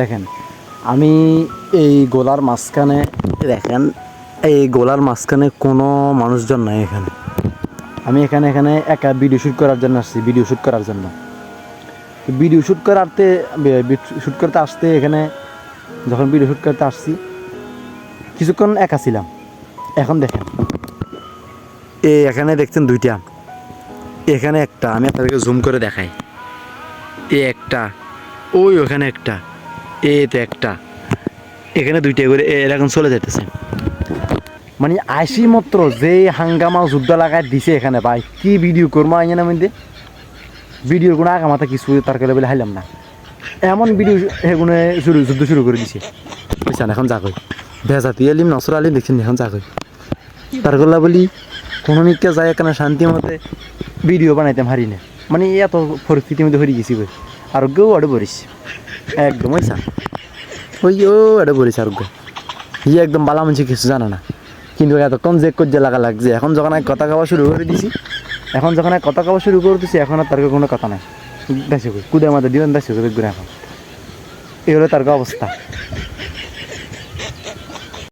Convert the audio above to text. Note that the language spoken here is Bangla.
দেখেন, আমি এই গোলার মাঝখানে, দেখেন, এই গোলার মাঝখানে কোনো মানুষজন নাই এখানে। আমি এখানে এখানে একা ভিডিও শ্যুট করার জন্য আসছি ভিডিও শ্যুট করার জন্য। ভিডিও শ্যুট করাতে শ্যুট করতে আসতে এখানে, যখন ভিডিও শ্যুট করতে আসছি, কিছুক্ষণ একা ছিলাম। এখন দেখেন এই এখানে দেখছেন দুইটা। এখানে একটা, আমি আপনাদেরকে জুম করে দেখাই। এ একটা, ওই ওখানে একটা। এ তো একটা। এখানে দুইটা করে এরকম চলে যেতেছে মানে আইসি মাত্র যে হাঙ্গামা যুদ্ধ লাগাই দিছে এখানে ভাই কি ভিডিও করব আইনে মধ্যে ভিডিওর কোনো আগা মাথা কিছু তার করে বলে হাইলাম না। এমন ভিডিও সেগুলো শুরু যুদ্ধ শুরু করে দিছে। বুঝছেন এখন যা কই। ভেজাতি আলিম নসর আলিম দেখছেন এখন যা কই। তার গলা বলি কোনো নিকে যায় এখানে শান্তি মতে ভিডিও বানাইতাম হারি না। মানে এত পরিস্থিতির মধ্যে হয়ে গেছি বই আরোগ্যও আরও বলিস। একদম ওই সান ওই ও, আরও বলিস আরোগ্য ইয়ে একদম বালা মানুষ, কিছু জানে না। কিন্তু এতক্ষণ যে করছে লাগা লাগছে, এখন যখন আমি কথা খাওয়া শুরু করে দিছি, এখন যখন আমি কথা খাওয়া শুরু করে দিছি, এখন আর তার কোনো কথা নাই। দেশে কুদে মাথা দিবেন দেশে ঘুরে এখন। এই হলো তার অবস্থা।